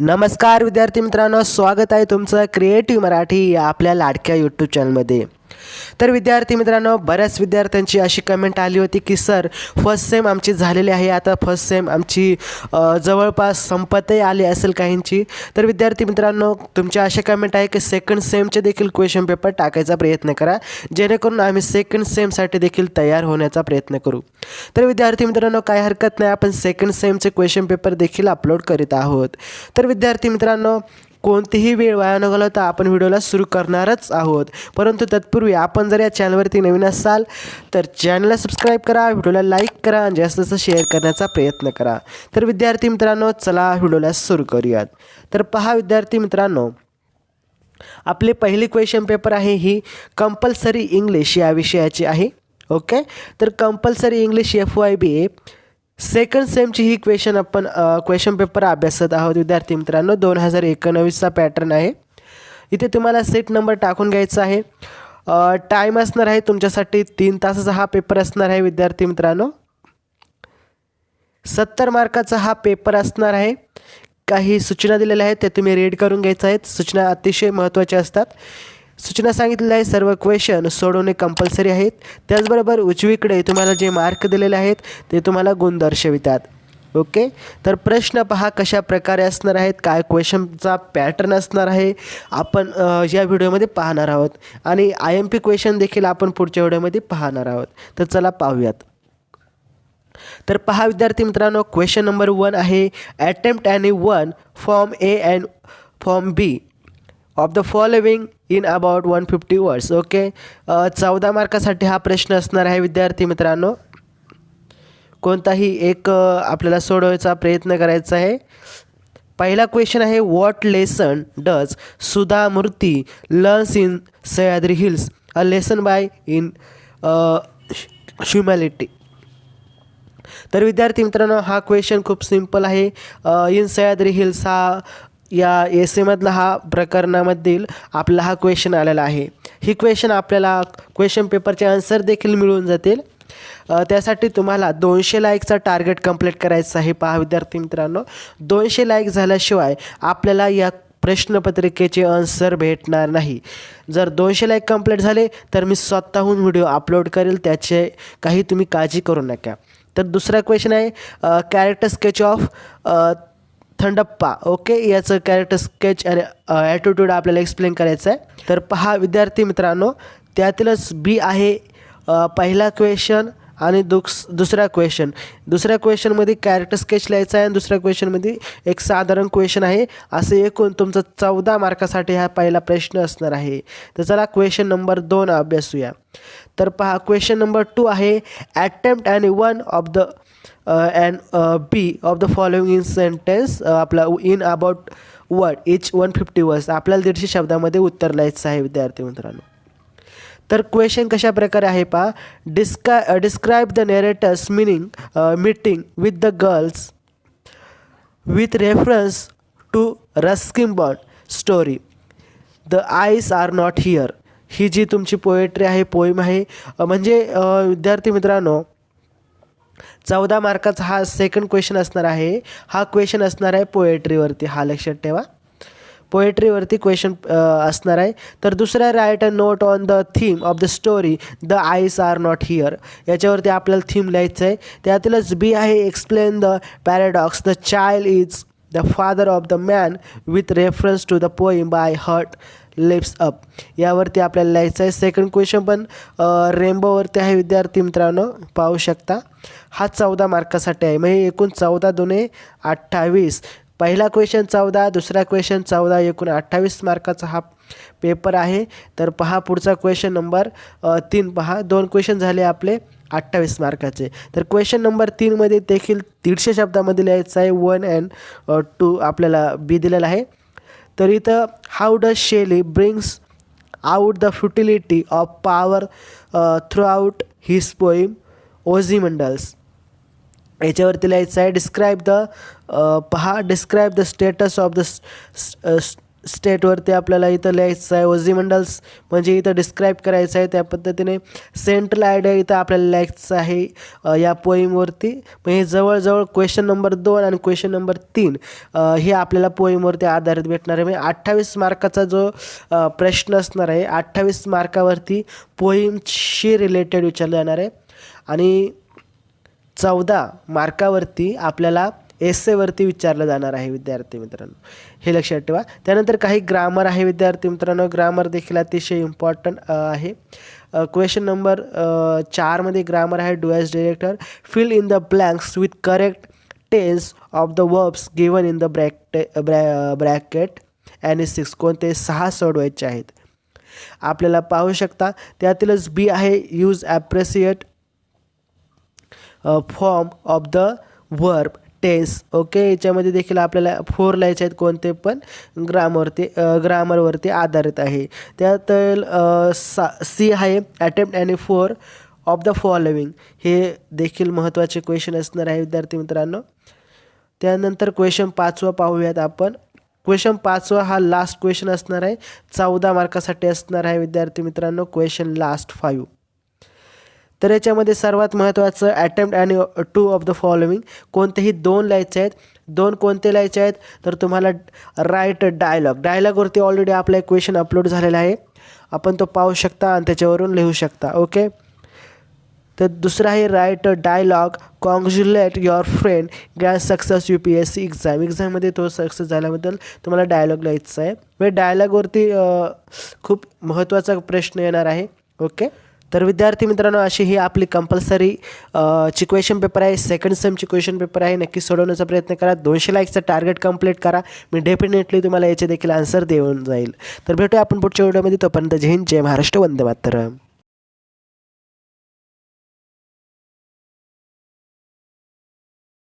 नमस्कार विद्यार्थी मित्रांनो स्वागत आहे तुमचं क्रिएटिव्ह मराठी या आपल्या लाडक्या यूट्यूब चॅनलमध्ये तर विद्यार्थी मित्रांनो बऱ्याच विद्यार्थ्यांची अशी कमेंट आली होती की सर फर्स्ट सेम आमची झालेली आहे. आता फर्स्ट सेम आमची जवळपास संपतही आली असेल काहींची. तर विद्यार्थी मित्रांनो तुमच्या अशा कमेंट आहे की सेकंड सेमचे देखील क्वेश्चन पेपर टाकायचा प्रयत्न करा. जेणेकरून आम्ही सेकंड सेमसाठी देखील तयार होण्याचा प्रयत्न करू. तर विद्यार्थी मित्रांनो काय हरकत नाही. आपण सेकंड सेमचे क्वेश्चन पेपर देखील अपलोड करीत आहोत. तर विद्यार्थी मित्रांनो कोणतीही वेळ वाया न घालवता आपण व्हिडिओला सुरू करणारच आहोत. परंतु तत्पूर्वी आपण जर या चॅनलवरती नवीन असाल तर चॅनलला सबस्क्राईब करा व्हिडिओला लाईक करा आणि जास्त जास्त शेअर करण्याचा प्रयत्न करा. तर विद्यार्थी मित्रांनो चला व्हिडिओला सुरू करूयात. तर पहा विद्यार्थी मित्रांनो आपले पहिले क्वेश्चन पेपर आहे ही कंपल्सरी इंग्लिश या विषयाची आहे. ओके तर compulsory English F Y B A second सेमची ही क्वेश्चन आपण क्वेश्चन पेपर अभ्यासत आहोत. विद्यार्थी मित्रांनो दोन हजार एकोणवीसचा पॅटर्न आहे. इथे तुम्हाला सेट नंबर टाकून घ्यायचा आहे. टाईम असणार आहे तुमच्यासाठी तीन तासाचा हा पेपर असणार आहे विद्यार्थी मित्रांनो. सत्तर मार्काचा हा पेपर असणार आहे. काही सूचना दिलेल्या आहेत ते तुम्ही रीड करून घ्यायचं आहेत. सूचना अतिशय महत्त्वाच्या असतात. सूचना सांगितलेल्या आहे सर्व क्वेश्चन सोडवणे कंपल्सरी आहेत. त्याचबरोबर उजवीकडे तुम्हाला जे मार्क दिलेले आहेत ते तुम्हाला गुण दर्शवितात. ओके तर प्रश्न पहा कशा प्रकारे असणार आहेत काय क्वेश्चनचा पॅटर्न असणार आहे आपण या व्हिडिओमध्ये पाहणार आहोत. आणि आय एम पी क्वेश्चन देखील आपण पुढच्या व्हिडिओमध्ये पाहणार आहोत. तर चला पाहूयात. तर पहा विद्यार्थी मित्रांनो क्वेश्चन नंबर वन आहे attempt any one form A and form B of the following in about one fifty words okay चौदा मार्कासाठी हा प्रश्न असणार आहे विद्यार्थी मित्रांनो. कोणताही एक आपल्याला सोडवायचा प्रयत्न करायचा आहे. पहिला क्वेश्चन आहे what lesson does Sudha Murty learns in Sahyadri hills a lesson by in humility तर विद्यार्थी मित्रांनो हा क्वेश्चन खूप सिंपल आहे. इन सह्याद्री हिल्स हा या एस एमधला हा प्रकरणामधील आपला हा क्वेश्चन आलेला आहे. ही क्वेश्चन आपल्याला क्वेश्चन पेपरचे आन्सर देखील मिळून जातील. त्यासाठी तुम्हाला दोनशे लाईकचा टार्गेट कंप्लीट करायचं आहे पहा विद्यार्थी मित्रांनो. दोनशे लाईक झाल्याशिवाय आपल्याला या प्रश्नपत्रिकेचे आन्सर भेटणार नाही. जर दोनशे लाईक कंप्लीट झाले तर मी स्वतःहून व्हिडिओ अपलोड करेल त्याचे काही तुम्ही काळजी करू नका. तर दुसरा क्वेश्चन आहे character sketch of Thandappa. Okay याचं कॅरेक्टर स्केच आणि ॲटिट्यूड आपल्याला एक्सप्लेन करायचं आहे. तर पहा विद्यार्थी मित्रांनो त्यातीलच बी आहे पहिला क्वेश्चन आणि दुस दुसरा क्वेश्चन दुसऱ्या क्वेश्चनमध्ये कॅरेक्टर स्केच लिहायचा आहे आणि दुसऱ्या क्वेश्चनमध्ये एक साधारण क्वेश्चन आहे. असे एकूण तुमचं चौदा मार्कासाठी हा पहिला प्रश्न असणार आहे. तर चला क्वेश्चन नंबर दोन अभ्यासूया. तर पहा क्वेश्चन नंबर टू आहे ॲटेम्प्ट आणि one of the and B of the following in sentence आपला in about word each one fifty words आपल्याला दीडशे शब्दामध्ये उत्तर लिहायचं आहे विद्यार्थी मित्रांनो. तर क्वेश्चन कशा प्रकारे आहे पहा? डिस्का describe the narrator's meaning meeting with the girls with reference to Ruskin Bond story the eyes are not here ही जी तुमची पोएट्री आहे पोईम आहे म्हणजे विद्यार्थी मित्रांनो चौदा मार्काचा हा सेकंड क्वेश्चन असणार आहे. हा क्वेश्चन असणार आहे पोएट्रीवरती हा लक्षात ठेवा. पोएट्रीवरती क्वेश्चन असणार आहे. तर दुसरा write a note on the theme of the story the eyes are not here याच्यावरती आपल्याला थीम लिहायचं आहे त्यातीलच बी आहे explain the paradox the child is the father of the man with reference to the poem by heart leaps up यावरती आपल्याला लिहायचं आहे. सेकंड क्वेश्चन पण रेम्बोवरती आहे विद्यार्थी मित्रांनो. पाहू शकता. हा चौदा मार्कासाठी आहे. म्हणजे एकूण चौदा दोन्ही अठ्ठावीस. पहिला क्वेश्चन चौदा दुसरा क्वेश्चन चौदा. एकूण अठ्ठावीस मार्काचा हा पेपर आहे. तर पहा पुढचा क्वेश्चन नंबर तीन पहा. दोन क्वेश्चन झाले आपले अठ्ठावीस मार्काचे. तर क्वेश्चन नंबर तीनमध्ये देखील दीडशे शब्दामध्ये लिहायचं आहे. वन अँड टू आपल्याला बी दिलेला आहे. तर इथं how does Shelley brings out the futility of power throughout his poem Ozymandias याच्यावरती लिहायचं आहे डिस्क्राईब द पहा describe the status of the स्टेटवरती आपल्याला इथं लिहायचं आहे. ओझिमंडल्स म्हणजे इथं डिस्क्राईब करायचं आहे. त्या पद्धतीने सेंट्रल आयडिया इथं आपल्याला लिहायचं आहे या पोईमवरती म्हणजे जवळजवळ क्वेश्चन नंबर दोन आणि क्वेश्चन नंबर तीन हे आपल्याला पोईमवरती आधारित भेटणार आहे. म्हणजे अठ्ठावीस मार्काचा जो प्रश्न असणार आहे अठ्ठावीस मार्कावरती पोईमशी रिलेटेड विचारलं जाणार आहे. आणि चौदा मार्कावरती आपल्याला एसेवरती विचारलं जाणार आहे विद्यार्थी मित्रांनो. हे लक्षात ठेवा. त्यानंतर काही ग्रामर आहे विद्यार्थी मित्रांनो. ग्रामर देखील अतिशय इम्पॉर्टंट आहे. क्वेश्चन नंबर चारमध्ये ग्रामर आहे do as directed. Fill in the blanks with correct tense of the verbs given in the bracket ब्रॅ bracket आणि सिक्स कोणते? सहा सोडवायचे आहेत. आपल्याला पाहू शकता त्यातीलच बी आहे. Use appropriate form of the verb tense okay याच्यामध्ये देखील आपल्याला फोर लिहायचे आहेत कोणते पण. ग्रामरवरती ग्रामरवरती आधारित आहे. त्यात सा सी आहे अटेम्प्ट आणि फोर ऑफ द फॉलोविंग हे देखील महत्त्वाचे क्वेश्चन असणार आहे विद्यार्थी मित्रांनो. त्यानंतर क्वेश्चन पाचवा पाहूयात आपण. क्वेश्चन पाचवा हा लास्ट क्वेश्चन असणार आहे. चौदा मार्कासाठी असणार आहे विद्यार्थी मित्रांनो. क्वेश्चन लास्ट फाईव्ह तर याच्यामध्ये सर्वात महत्त्वाचं अटेम्प्ट आणि टू ऑफ द फॉलोविंग कोणतेही दोन लिहायचे आहेत दोन कोणते लिहायचे आहेत तर तुम्हाला राईट डायलॉग डायलॉगवरती ऑलरेडी आपला एक क्वेश्चन अपलोड झालेला आहे. आपण तो पाहू शकता आणि त्याच्यावरून लिहू शकता ओके तर दुसरं आहे write dialogue congratulate your friend gas success U P S C exam एक्झाममध्ये तो सक्सेस झाल्याबद्दल तुम्हाला डायलॉग लिहायचा आहे. म्हणजे डायलॉगवरती खूप महत्त्वाचा प्रश्न येणार आहे ओके तर विद्यार्थी मित्रांनो अशी ही आपली कंपल्सरी ची क्वेश्चन पेपर आहे. सेकंड सेमची क्वेश्चन पेपर आहे. नक्की सोडवण्याचा प्रयत्न करा. दोनशे लाईकचं टार्गेट कंप्लीट करा. मी डेफिनेटली तुम्हाला याचे देखील आन्सर देऊन जाईल. तर भेटूया आपण पुढच्या व्हिडिओमध्ये तोपर्यंत जय हिंद जय महाराष्ट्र. वंदे मातरम.